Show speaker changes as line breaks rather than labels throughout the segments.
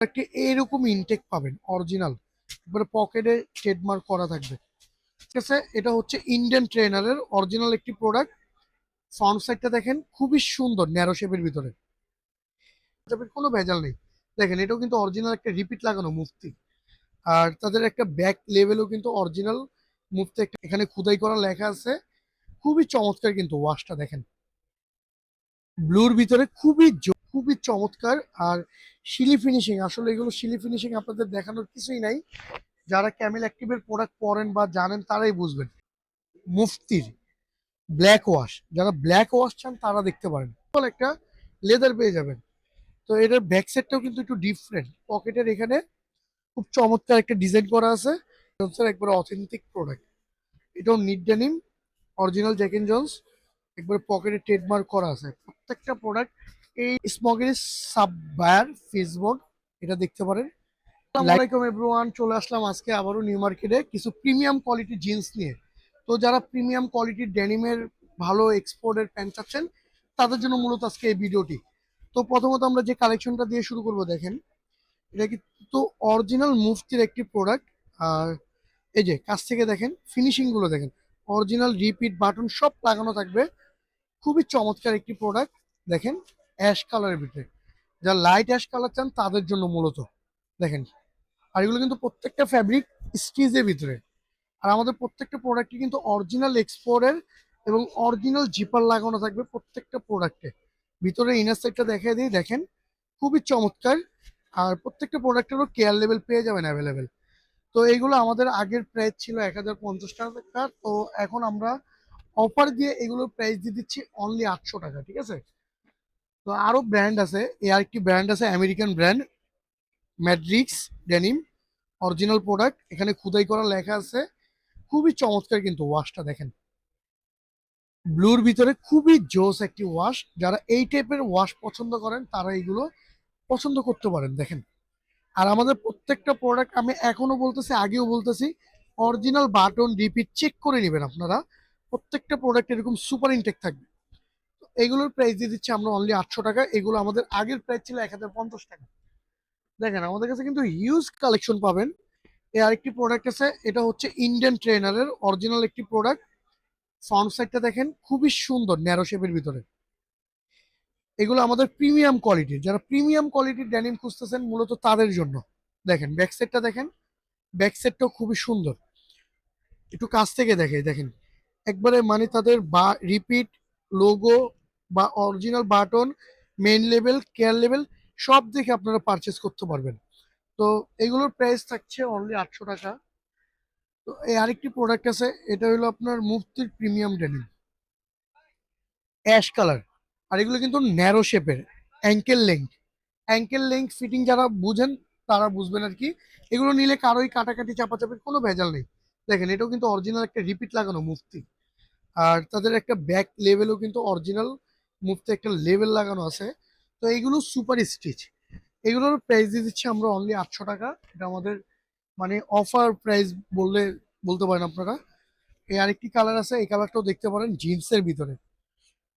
একটি এইরকম ইনটেক পাবেন অরিজিনাল এবারে পকেটে ট্রেডমার্ক করা থাকবে। ঠিক আছে? এটা হচ্ছে ইন্ডিয়ান ট্রেনারের অরিজিনাল একটি প্রোডাক্ট ফ্রন্ট সাইডটা দেখেন, খুবই সুন্দর ন্যারো শেপের ভিতরে। কোনো ভেজাল নেই। দেখেন, এটাও কিন্তু অরিজিনাল একটা রিপিট লাগানো মুফতি। আর তাদের একটা ব্যাক লেভেলও কিন্তু অরিজিনাল মুফতি একটা, এখানে খুদাই করা লেখা আছে। খুবই চমৎকার কিন্তু ওয়াশটা দেখেন। ব্লুর ভিতরে খুবই খুবই চমৎকার। আর শিলি ফিনিশিং আসলে এগুলো শিলি ফিনিশিং আপনাদের দেখানোর কিছুই নাই। যারা ক্যামেল অ্যাক্টিভের প্রোডাক্ট পরেন বা জানেন, তারাই বুঝবেন। মুফতির ব্ল্যাক ওয়াশ যারা ব্ল্যাক ওয়াশ চান, তারা দেখতে পারেন। একটা লেদার পেয়ে যাবেন। তো এটার ব্যাক সাইডটাও কিন্তু একটু ডিফারেন্ট পকেটের এখানে খুব চমৎকার একটা ডিজাইন করা আছে। জনসের একবারে অথেন্টিক প্রোডাক্ট এটাও knit denim original Jack and Jones একবারে পকেটে ট্রেডমার্ক করা আছে। প্রত্যেকটা প্রোডাক্ট এই স্মগের সাব বায়ার ফেসবুক এটা দেখতে পারেন। আসসালামু আলাইকুম এভরিওয়ান চলে আসলাম আজকে আবারও নিউ মার্কেটে কিছু প্রিমিয়াম কোয়ালিটি জিন্স নিয়ে। তো যারা প্রিমিয়াম কোয়ালিটির ডেনিমের ভালো এক্সপোর্টের প্যান্ট চাচ্ছেন তাদের জন্য মূলত আজকে এই ভিডিওটি। তো প্রথমত আমরা যে কালেকশনটা দিয়ে শুরু করব দেখেন। এটা কিন্তু অরিজিনাল মুফতির একটি প্রোডাক্ট আর এই যে কাছ থেকে দেখেন ফিনিশিংগুলো দেখেন। অরিজিনাল রিপিট বাটন সব লাগানো থাকবে। খুবই চমৎকার একটি প্রোডাক্ট দেখেন অ্যাশ কালারের ভিতরে। যারা লাইট অ্যাশ কালার চান, তাদের জন্য মূলত। দেখেন, আর এগুলো কিন্তু প্রত্যেকটা ফ্যাব্রিক স্টিজের ভিতরে। আর আমাদের প্রত্যেকটা প্রোডাক্টই কিন্তু অরিজিনাল এক্সপোর্টের এবং অরিজিনাল জিপার লাগানো থাকবে প্রত্যেকটা প্রোডাক্টে ভিতরে ইনার সাইডটা দেখিয়ে দিই, দেখেন, খুবই চমৎকার। আর প্রত্যেকটা প্রোডাক্টেরও কেয়ার লেভেল পেয়ে যাবেন অ্যাভেলেবেল তো এইগুলো আমাদের আগের প্রাইস ছিল এক হাজার পঞ্চাশ টাকা তো এখন আমরা অফার দিয়ে এগুলোর প্রাইস দিয়ে দিচ্ছি অনলি আটশো টাকা, ঠিক আছে? তো আরও ব্র্যান্ড আছে। এ আরেকটি ব্র্যান্ড আছে আমেরিকান ব্র্যান্ড ম্যাড্রিক্স ডেনিম অরিজিনাল প্রোডাক্ট এখানে খুদাই করা লেখা আছে। খুবই চমৎকার কিন্তু ওয়াশটা দেখেন। ব্লুর ভিতরে খুবই জোস একটি ওয়াশ যারা এই টাইপের ওয়াশ পছন্দ করেন, তারা এইগুলো পছন্দ করতে পারেন, দেখেন। আর আমাদের প্রত্যেকটা প্রোডাক্ট আমি এখনও বলতেছি, আগেও বলতেছি অরিজিনাল বাটন রিপিট চেক করে নেবেন আপনারা। প্রত্যেকটা প্রোডাক্ট এরকম সুপার ইনটেক থাকবে। এগুলোর প্রাইস দিয়ে দিচ্ছি আমরা অনলি আটশো টাকা। এগুলো আমাদের আগের প্রাইস ছিল এক হাজার পঞ্চাশ টাকা। দেখেন, আমাদের কাছে কিন্তু হিউজ কালেকশন পাবেন। এই আরেকটি প্রোডাক্ট আছে, এটা হচ্ছে ইন্ডিয়ান ট্রেনারের অরিজিনাল একটি প্রোডাক্ট ফ্রন্ট সাইডটা দেখেন, খুবই সুন্দর ন্যারো শেপের ভিতরে। এগুলো আমাদের প্রিমিয়াম কোয়ালিটির যারা প্রিমিয়াম কোয়ালিটির ড্যানিম খুঁজতেছেন, মূলত তাদের জন্য। দেখেন ব্যাক সাইডটা দেখেন ব্যাক সাইডটাও খুবই সুন্দর। একটু কাছ থেকে দেখে দেখেন। একবারে মানে তাদের বা রিপিট লোগো বা original button main level care level সব দেখে আপনারা পারচেস করতে পারবেন। তো এগুলোর প্রাইস থাকছে অনলি আটশো টাকা। তো এই আরেকটি প্রোডাক্ট আছে, এটা হলো আপনার মুফতির প্রিমিয়াম ডেনিম অ্যাশ কালার আর এগুলো কিন্তু ন্যারো শেপের ankle length ankle length fitting যারা বুঝেন, তারা বুঝবেন আর কি। এগুলো নিলে কারোই কাটাকাটি, চাপাচাপির কোনো ভেজাল নেই। দেখেন, এটাও কিন্তু অরিজিনাল একটা রিপিট লাগানো মুফতি। আর তাদের একটা ব্যাক লেভেলও কিন্তু অরিজিনাল মুফতি একটা লেভেল লাগানো আছে। তো এইগুলো সুপার স্টিচ এগুলোর প্রাইস দিয়ে দিচ্ছি আমরা অনলি আটশো টাকা। এটা আমাদের মানে অফার প্রাইস বললে বলতে পারেন আপনারা। এই আরেকটি কালার আছে, এই কালারটাও দেখতে পারেন জিন্সের ভিতরে।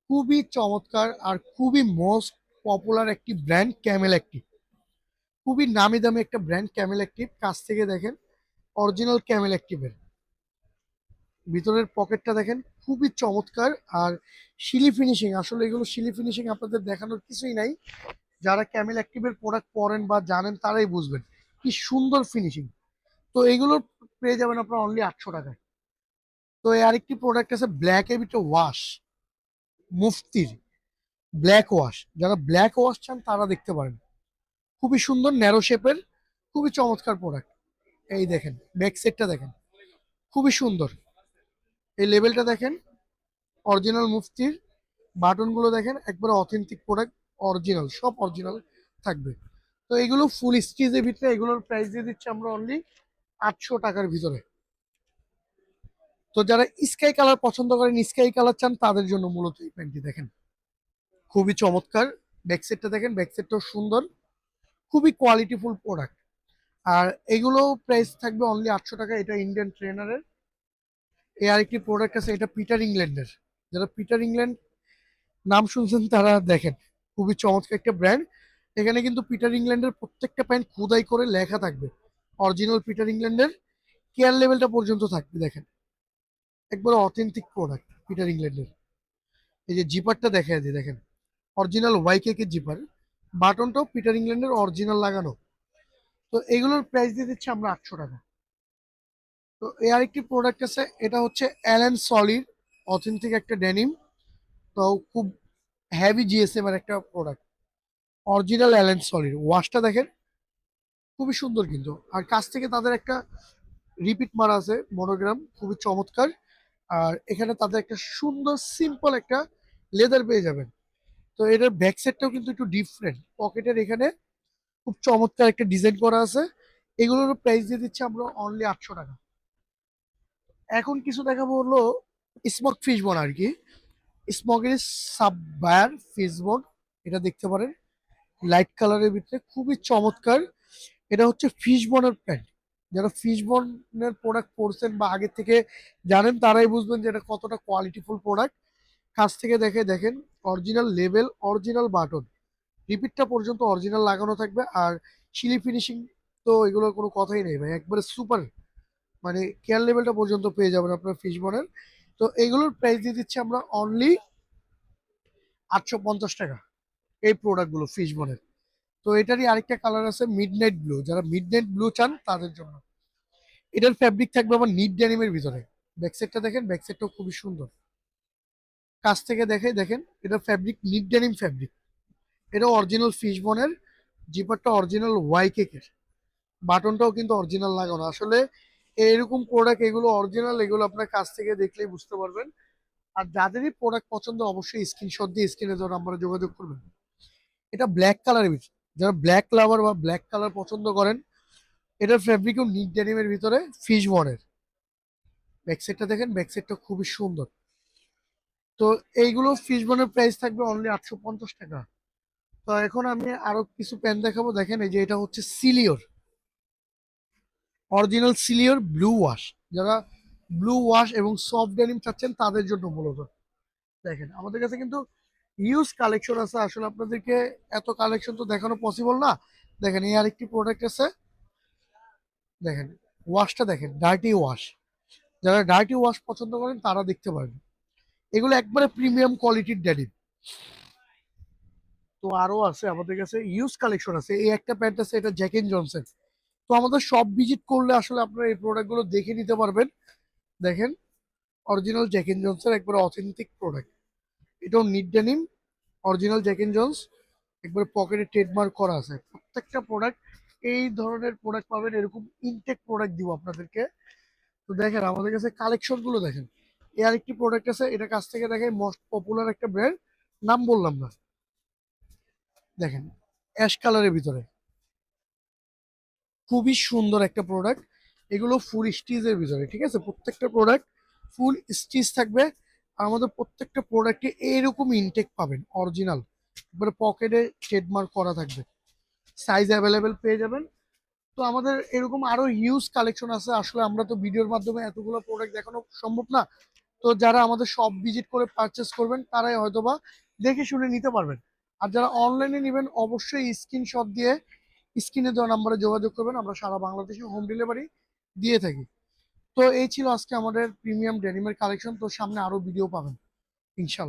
খুবই চমৎকার আর খুবই মোস্ট পপুলার একটি ব্র্যান্ড ক্যামেল অ্যাক্টিভ খুবই নামি দামি একটা ব্র্যান্ড ক্যামেল অ্যাক্টিভ কাছ থেকে দেখেন অরিজিনাল ক্যামেল অ্যাক্টিভের ভিতরের পকেটটা দেখেন, খুবই চমৎকার। আর শিলি ফিনিশিং আসলে এগুলো শিলি ফিনিশিং আপনাদের দেখানোর কিছুই নাই। যারা ক্যামেল অ্যাক্টিভের প্রোডাক্ট পরেন বা জানেন, তারাই বুঝবেন। কি সুন্দর ফিনিশিং তো এগুলো পেয়ে যাবেন আপনার অনলি আটশো টাকায়। তো এই আরেকটি প্রোডাক্ট আছে ব্ল্যাক এর ওয়াশ মুফতির ব্ল্যাক ওয়াশ যারা ব্ল্যাক ওয়াশ চান, তারা দেখতে পারেন। খুবই সুন্দর ন্যারো শেপের খুবই চমৎকার প্রোডাক্ট এই দেখেন ব্যাক সেটটা দেখেন। খুবই সুন্দর। এই লেভেলটা দেখেন অরিজিনাল মুফতির বাটনগুলো দেখেন, একবারে অথেন্টিক প্রোডাক্ট অরিজিনাল সব অরিজিনাল থাকবে। তো এগুলো ফুল স্টিচের ভিতরে, এগুলোর প্রাইস দিয়ে দিচ্ছি আমরা অনলি আটশো টাকার ভিতরে। তো যারা স্কাই কালার পছন্দ করেন স্কাই কালার চান, তাদের জন্য মূলত এই প্যান্টটি দেখেন। খুবই চমৎকার। ব্যাক সেটটা দেখেন ব্যাক সেটটাও সুন্দর। খুবই কোয়ালিটিফুল প্রোডাক্ট আর এগুলো প্রাইস থাকবে অনলি আটশো টাকা, এটা ইন্ডিয়ান ট্রেনারের এই আরেকটি প্রোডাক্ট আছে, এটা পিটার ইংল্যান্ডের যারা পিটার ইংল্যান্ড নাম শুনছেন তারা দেখেন, খুবই চমৎকার একটা ব্র্যান্ড এখানে কিন্তু পিটার ইংল্যান্ডের প্রত্যেকটা প্যান্ট খোদাই করে লেখা থাকবে। অরিজিনাল পিটার ইংল্যান্ডের কেয়ার লেভেলটা পর্যন্ত থাকবে, দেখেন। একবার অথেন্টিক প্রোডাক্ট পিটার ইংল্যান্ডের এই যে জিপারটা দেখা যায় দেখেন। অরিজিনাল ওয়াইকেকের জিপার বাটনটাও পিটার ইংল্যান্ডের অরিজিনাল লাগানো। তো এগুলোর প্রাইস দিয়ে দিচ্ছি আমরা আটশো টাকা। তো এই আরেকটি প্রোডাক্ট আছে, এটা হচ্ছে অ্যালেন সলির অথেন্টিক একটা ডেনিম তো খুব হ্যাভি জিএসএম এর একটা প্রোডাক্ট অরিজিনাল অ্যালেন সলির ওয়াশটা দেখেন, খুবই সুন্দর কিন্তু। আর কাছ থেকে তাদের একটা রিপিট মারা আছে মনোগ্রাম খুবই চমৎকার। আর এখানে তাদের একটা সুন্দর সিম্পল একটা লেদার পেয়ে যাবেন। তো এটার ব্যাক সাইডটাও কিন্তু একটু ডিফারেন্ট পকেটের এখানে খুব চমৎকার একটা ডিজাইন করা আছে। এগুলোর প্রাইস দিয়ে দিচ্ছি আমরা অনলি আটশো টাকা। এখন কিছু দেখাবো হলো স্মক ফিশ বন আর কি স্মকের সাব বায়ার ফিশ বন এটা দেখতে পারেন। লাইট কালারের ভিতরে খুবই চমৎকার। এটা হচ্ছে ফিশ বনের প্যান্ট যারা ফিশ বনের প্রোডাক্ট পরছেন বা আগে থেকে জানেন, তারাই বুঝবেন যে এটা কতটা কোয়ালিটিফুল প্রোডাক্ট কাছ থেকে দেখে দেখেন অরিজিনাল লেভেল অরিজিনাল বাটন রিপিটটা পর্যন্ত অরিজিনাল লাগানো থাকবে। আর শিলি ফিনিশিং তো এগুলোর কোনো কথাই নেই ভাই, একবারে সুপার মানে কেয়ার লেভেলটা পর্যন্ত পেয়ে যাবেন আপনার ফিশ বনের তো এগুলোর প্রাইস দিয়ে দিচ্ছি আমরা অনলি আটশো পঞ্চাশ টাকা এই প্রোডাক্টগুলো ফিশ বনের তো এটারই আরেকটা কালার আছে মিড নাইট ব্লু যারা মিড নাইট ব্লু চান, তাদের জন্য। এটার ফ্যাব্রিক থাকবে আমার নিট ড্যানিমের ভিতরে। ব্যাকসাইডটা দেখেন ব্যাকসাইডটাও খুবই সুন্দর। কাছ থেকে দেখে, দেখেন, এটা ফ্যাব্রিক নিট ড্যানিম ফ্যাব্রিক এটা অরিজিনাল ফিশ বনের জিপারটা অরিজিনাল ওয়াই কেকের বাটনটাও কিন্তু অরিজিনাল লাগানো। আসলে এরকম প্রোডাক্ট এগুলো অরিজিনাল এগুলো আপনার কাছ থেকে দেখলেই বুঝতে পারবেন। আর যাদেরই প্রোডাক্ট পছন্দ, অবশ্যই স্ক্রিনশট দিয়ে স্ক্রিনে দেওয়ার আমরা যোগাযোগ করবেন। এটা ব্ল্যাক কালারের ভিতরে যারা ব্ল্যাক লাভার বা ব্ল্যাক কালার পছন্দ করেন, এটার ফ্যাব্রিকও নিট ডেনিমের ভিতরে ফিশ বনের ব্যাকসাইডটা দেখেন ব্যাকসাইডটা খুবই সুন্দর। তো এইগুলো ফিশ বনের প্রাইস থাকবে অনলি আটশো পঞ্চাশ টাকা। তো এখন আমি আরও কিছু প্যান্ট দেখাবো। দেখেন এই যে এটা হচ্ছে সিলিওর অরিজিনাল সিলিওর ব্লু ওয়াশ। যারা ব্লু ওয়াশ এবং সফট ডেনিম চাচ্ছেন, তাদের জন্য মূলত। দেখেন, আমাদের কাছে কিন্তু ইউজ কালেকশন আছে। আসলে আপনাদেরকে এত কালেকশন তো দেখানো পসিবল না। দেখেন, এই আরেকটি প্রোডাক্ট আছে। দেখেন, ওয়াশটা দেখেন ডার্টি ওয়াশ যারা ডার্টি ওয়াশ পছন্দ করেন, তারা দেখতে পারেন। এগুলো একবারে প্রিমিয়াম কোয়ালিটির ডেনিম তো আরও আছে, আমাদের কাছে ইউজ কালেকশন আছে। এই একটা প্যান্ট আছে, এটা জ্যাকেন জনসন। তো আমাদের সব ভিজিট করলে আসলে আপনারা এই প্রোডাক্টগুলো দেখে নিতে পারবেন। দেখেন অরিজিনাল জ্যাকেন জনসের একবারে অথেন্টিক প্রোডাক্ট এটাও knit denim original Jack and Jones একবারে পকেটে ট্রেডমার্ক করা আছে। প্রত্যেকটা প্রোডাক্ট এই ধরনের প্রোডাক্ট পাবেন, এরকম ইনটেক প্রোডাক্ট দিব আপনাদেরকে। তো দেখেন, আমাদের কাছে কালেকশনগুলো দেখেন। এই আরেকটি প্রোডাক্ট আছে, এটা কাছ থেকে দেখেন মোস্ট পপুলার একটা ব্র্যান্ড নাম বললাম না। দেখেন অ্যাশ কালারের ভিতরে। খুবই সুন্দর একটা প্রোডাক্ট এগুলো ফুল স্টিচের ভিতরে, ঠিক আছে? প্রত্যেকটা প্রোডাক্ট ফুল স্টিচ থাকবে। আমাদের প্রত্যেকটা প্রোডাক্টে এইরকম ইনটেক পাবেন অরিজিনাল এবারে পকেটে ট্রেডমার্ক করা থাকবে। সাইজ অ্যাভেলেবেল পেয়ে যাবেন। তো আমাদের এরকম আরও হিউজ কালেকশন আছে। আসলে আমরা তো ভিডিওর মাধ্যমে এতগুলো প্রোডাক্ট দেখানো সম্ভব না। তো যারা আমাদের সব ভিজিট করে পারচেস করবেন, তারাই হয়তোবা দেখে শুনে নিতে পারবেন। আর যারা অনলাইনে নেবেন, অবশ্যই স্ক্রিনশট দিয়ে স্ক্রিনে দেওয়া নাম্বারে যোগাযোগ করবেন, আমরা সারা বাংলাদেশে হোম ডেলিভারি দিয়ে থাকি। তো এই ছিল আজকে আমাদের প্রিমিয়াম ডেনিমের কালেকশন তো সামনে আরও ভিডিও পাবেন, ইনশাল্লাহ।